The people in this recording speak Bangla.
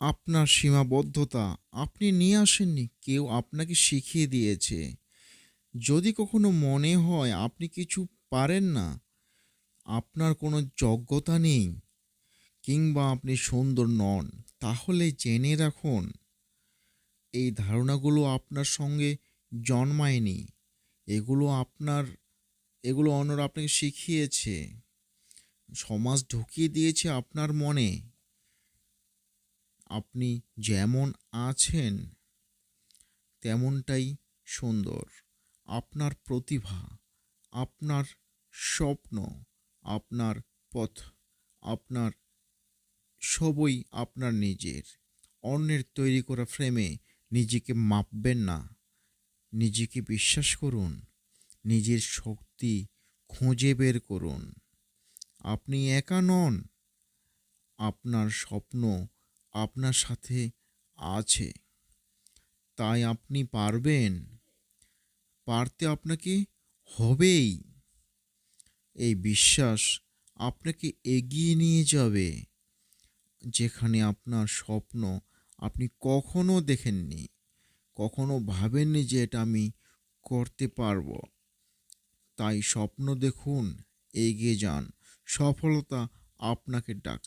আপনার সীমাবদ্ধতা আপনি নিয়ে আসেননি, কেউ আপনাকে শিখিয়ে দিয়েছে। যদি কখনো মনে হয় আপনি কিছু পারেন না, আপনার কোনো যোগ্যতা নেই, কিংবা আপনি সুন্দর নন, তাহলে জেনে রাখুন, এই ধারণাগুলো আপনার সঙ্গে জন্মায়নি। এগুলো আপনার, এগুলো অন্যরা আপনাকে শিখিয়েছে। সমাজ ঢুকিয়ে দিয়েছে আপনার মনে। আপনি যেমন আছেন, তেমনটাই সুন্দর। আপনার প্রতিভা, আপনার স্বপ্ন, আপনার পথ, আপনার সবই আপনার নিজের। অন্যের তৈরি করা ফ্রেমে নিজেকে মাপবেন না। নিজেকে বিশ্বাস করুন। নিজের শক্তি খুঁজে বের করুন। আপনি একা নন। আপনার স্বপ্ন আপনার সাথে আছে। তাই আপনি পারবেন। পারতে আপনাকে হবেই। এই বিশ্বাস আপনাকে এগিয়ে নিয়ে যাবে। যেখানে আপনার স্বপ্ন আপনি কখনো দেখেননি। কখনো ভাবেননি যে এটা আমি করতে পারব। তাই স্বপ্ন দেখুন, এগিয়ে যান। সফলতা আপনাকে ডাক